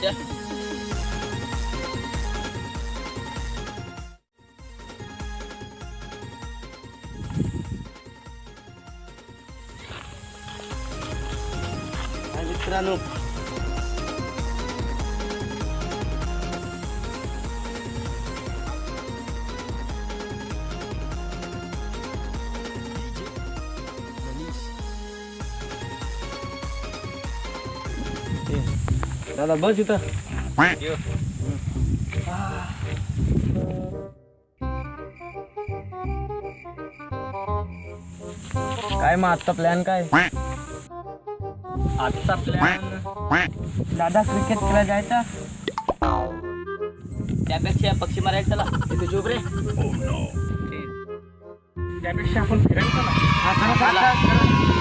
certo? Pra दादा बस इथं. काय मग आजचा प्लॅन काय? आजचा प्लॅन दादा क्रिकेट खेळायला जायचा? त्यापेक्षा पक्षी मारायला चला. तिथे झोप रे. त्यापेक्षा आपण फिरायला चला.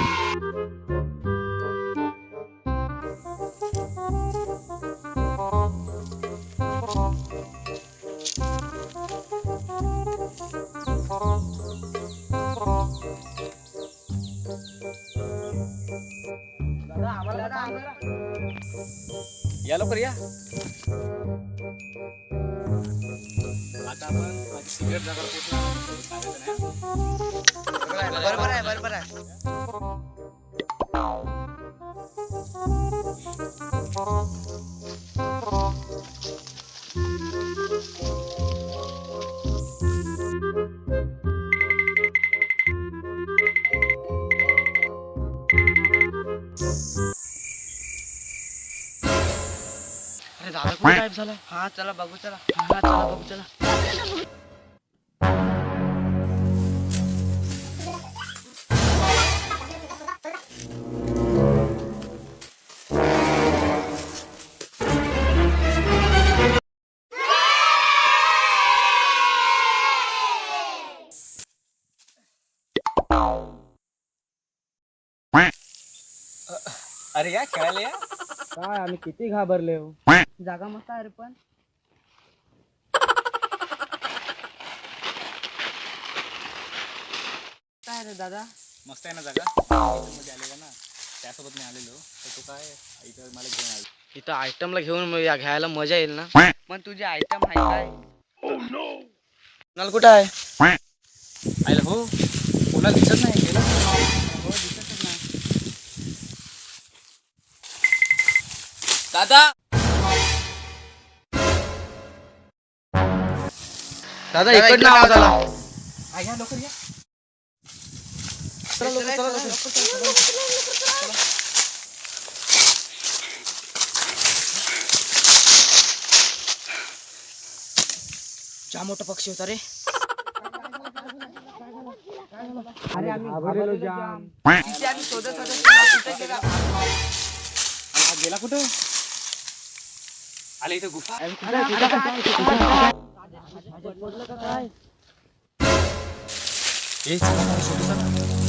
या लवकर या. आता आपण सिगरेट जागा बरोबर आहे बरोबर आहे. झाला हा चला बघू चला। हा चला बघू चला। अरे या खेळायला या काय आम्ही किती घाबरले हो. जागा मस्त आहे रे पण. काय रे दादा. मस्त आहे ना जागा? मध्ये आलेला ना. त्यासोबत मी आलेलो. तर तो काय? इथं मला घेऊन आलो. इथं आयटमला घेऊन म- या घ्यायला मजा येईल ना? पण तुझे आयटम आहे काय? कुठं आहे? आयला हो? कुणाल दिसत नाही. गेला दादा इकडनं आवाज आला या लवकर या चला लवकर चला लवकर जाम मोठा पक्षी होता रे अरे आम्ही घाबरलेलो जाम तिथे आम्ही शोधत होतो कुठे गेला हा गेला कुठं आले इथे गुफा ए, चला ना,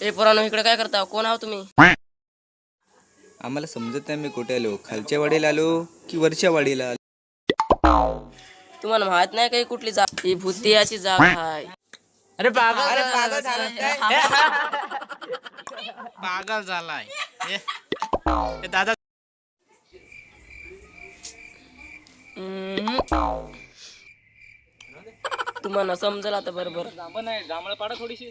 ए पोरानो इकडे काय करता? कोण आहो तुम्ही? आम्हाला समजत नाही मी कुठे आलो. खालच्या वाडीला आलो की वरच्या वाडीला आलो? तुम्हाला माहीत नाही काही कुठली जाग ही भूतियाची जाग आहे. अरे पागल अरे पागल पागल झालाय. ए, ए, दादा हम्म. तुम्हाला समजेल आता बरोबर. जांभळ पाडा थोडीशी.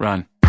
Run.